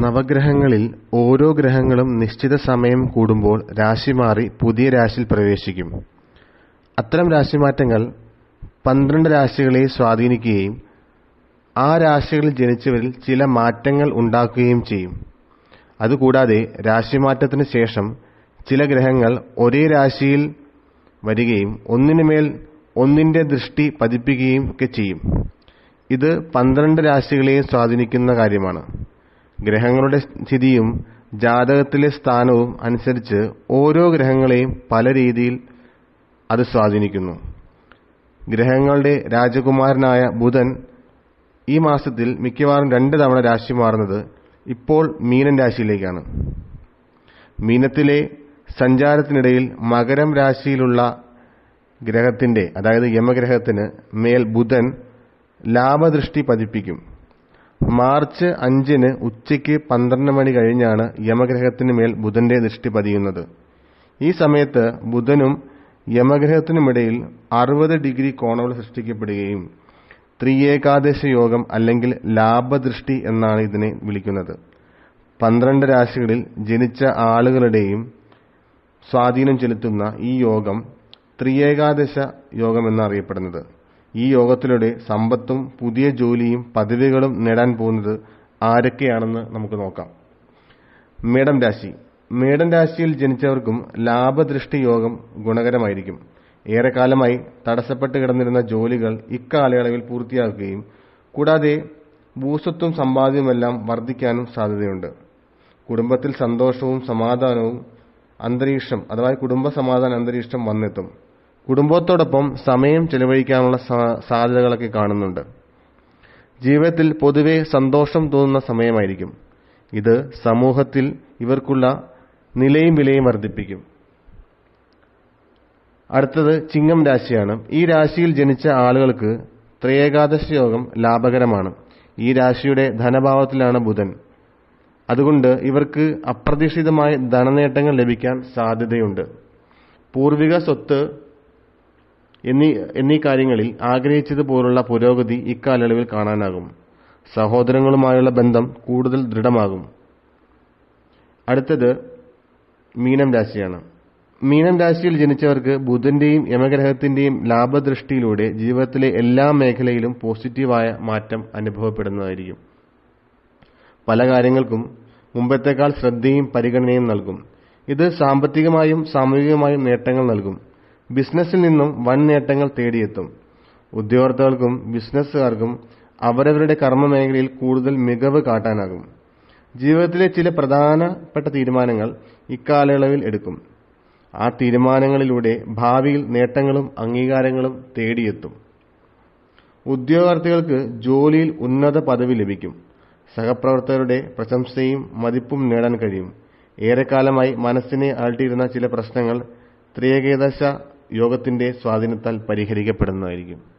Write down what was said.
നവഗ്രഹങ്ങളിൽ ഓരോ ഗ്രഹങ്ങളും നിശ്ചിത സമയം കൂടുമ്പോൾ രാശി മാറി പുതിയ രാശിയിൽ പ്രവേശിക്കും. അത്തരം രാശിമാറ്റങ്ങൾ പന്ത്രണ്ട് രാശികളെ സ്വാധീനിക്കുകയും ആ രാശികളിൽ ജനിച്ചവരിൽ ചില മാറ്റങ്ങൾ ഉണ്ടാക്കുകയും ചെയ്യും. അതുകൂടാതെ രാശിമാറ്റത്തിന് ശേഷം ചില ഗ്രഹങ്ങൾ ഒരേ രാശിയിൽ വരികയും ഒന്നിനുമേൽ ഒന്നിന്റെ ദൃഷ്ടി പതിപ്പിക്കുകയും ഒക്കെ ചെയ്യും. ഇത് പന്ത്രണ്ട് രാശികളെയും സ്വാധീനിക്കുന്ന കാര്യമാണ്. ഗ്രഹങ്ങളുടെ സ്ഥിതിയും ജാതകത്തിലെ സ്ഥാനവും അനുസരിച്ച് ഓരോ ഗ്രഹങ്ങളെയും പല രീതിയിൽ അത് സ്വാധീനിക്കുന്നു. ഗ്രഹങ്ങളുടെ രാജകുമാരനായ ബുധൻ ഈ മാസത്തിൽ മിക്കവാറും രണ്ട് തവണ രാശി മാറുന്നത് ഇപ്പോൾ മീനൻ രാശിയിലേക്കാണ്. മീനത്തിലെ സഞ്ചാരത്തിനിടയിൽ മകരം രാശിയിലുള്ള ഗ്രഹത്തിന്റെ അതായത് യമഗ്രഹത്തിന് മേൽ ബുധൻ ലാഭദൃഷ്ടി പതിപ്പിക്കും. മാർച്ച് അഞ്ചിന് ഉച്ചയ്ക്ക് പന്ത്രണ്ട് മണി കഴിഞ്ഞാണ് യമഗ്രഹത്തിന് മേൽ ബുധന്റെ ദൃഷ്ടി പതിയുന്നത്. ഈ സമയത്ത് ബുധനും യമഗ്രഹത്തിനുമിടയിൽ അറുപത് ഡിഗ്രി കോണുകൾ സൃഷ്ടിക്കപ്പെടുകയും ത്രിയേകാദശ യോഗം അല്ലെങ്കിൽ ലാഭദൃഷ്ടി എന്നാണ് ഇതിനെ വിളിക്കുന്നത്. പന്ത്രണ്ട് രാശികളിൽ ജനിച്ച ആളുകളുടെയും സ്വാധീനം ചെലുത്തുന്ന ഈ യോഗം ത്രിയേകാദശ യോഗം അറിയപ്പെടുന്നത്. ഈ യോഗത്തിലൂടെ സമ്പത്തും പുതിയ ജോലിയും പദവികളും നേടാൻ പോകുന്നത് ആരൊക്കെയാണെന്ന് നമുക്ക് നോക്കാം. മേടം രാശി മേടം രാശിയിൽ ജനിച്ചവർക്കും ലാഭദൃഷ്ടി യോഗം ഗുണകരമായിരിക്കും. ഏറെക്കാലമായി തടസ്സപ്പെട്ട് കിടന്നിരുന്ന ജോലികൾ ഇക്കാലയളവിൽ പൂർത്തിയാക്കുകയും കൂടാതെ ഭൂസ്വത്വം സമ്പാദ്യവുമെല്ലാം വർദ്ധിക്കാനും സാധ്യതയുണ്ട്. കുടുംബത്തിൽ സന്തോഷവും സമാധാനവും അന്തരീക്ഷം അഥവാ കുടുംബ സമാധാന അന്തരീക്ഷം വന്നെത്തും. കുടുംബത്തോടൊപ്പം സമയം ചെലവഴിക്കാനുള്ള സാധ്യതകളൊക്കെ കാണുന്നുണ്ട്. ജീവിതത്തിൽ പൊതുവെ സന്തോഷം തോന്നുന്ന സമയമായിരിക്കും. ഇത് സമൂഹത്തിൽ ഇവർക്കുള്ള നിലയും വിലയും വർദ്ധിപ്പിക്കും. അടുത്തത് ചിങ്ങം രാശിയാണ്. ഈ രാശിയിൽ ജനിച്ച ആളുകൾക്ക് ത്രയേകാദശ യോഗം ലാഭകരമാണ്. ഈ രാശിയുടെ ധനഭാവത്തിലാണ് ബുധൻ. അതുകൊണ്ട് ഇവർക്ക് അപ്രതീക്ഷിതമായ ധനനേട്ടങ്ങൾ ലഭിക്കാൻ സാധ്യതയുണ്ട്. പൂർവിക സ്വത്ത് എന്നീ കാര്യങ്ങളിൽ ആഗ്രഹിച്ചതുപോലുള്ള പുരോഗതി ഇക്കാലയളവിൽ കാണാനാകും. സഹോദരങ്ങളുമായുള്ള ബന്ധം കൂടുതൽ ദൃഢമാകും. അടുത്തത് മീനം രാശിയാണ്. മീനം രാശിയിൽ ജനിച്ചവർക്ക് ബുധന്റെയും യമഗ്രഹത്തിന്റെയും ലാഭദൃഷ്ടിയിലൂടെ ജീവിതത്തിലെ എല്ലാ മേഖലയിലും പോസിറ്റീവായ മാറ്റം അനുഭവപ്പെടുന്നതായിരിക്കും. പല കാര്യങ്ങൾക്കും മുമ്പത്തേക്കാൾ ശ്രദ്ധയും പരിഗണനയും നൽകും. ഇത് സാമ്പത്തികമായും സാമൂഹികമായും നേട്ടങ്ങൾ നൽകും. ബിസിനസ്സിൽ നിന്നും വൻ നേട്ടങ്ങൾ തേടിയെത്തും. ഉദ്യോഗാർത്ഥികൾക്കും ബിസിനസ്സുകാർക്കും അവരവരുടെ കർമ്മമേഖലയിൽ കൂടുതൽ മികവ് കാട്ടാനാകും. ജീവിതത്തിലെ ചില പ്രധാനപ്പെട്ട തീരുമാനങ്ങൾ ഇക്കാലയളവിൽ എടുക്കും. ആ തീരുമാനങ്ങളിലൂടെ ഭാവിയിൽ നേട്ടങ്ങളും അംഗീകാരങ്ങളും തേടിയെത്തും. ഉദ്യോഗാർത്ഥികൾക്ക് ജോലിയിൽ ഉന്നത പദവി ലഭിക്കും. സഹപ്രവർത്തകരുടെ പ്രശംസയും മതിപ്പും നേടാൻ കഴിയും. ഏറെക്കാലമായി മനസ്സിനെ അലട്ടിയിരുന്ന ചില പ്രശ്നങ്ങൾ ത്രിയേകാദശ യോഗത്തിന്റെ സ്വാധീനത്താൽ പരിഹരിക്കപ്പെടുന്നതായിരിക്കും.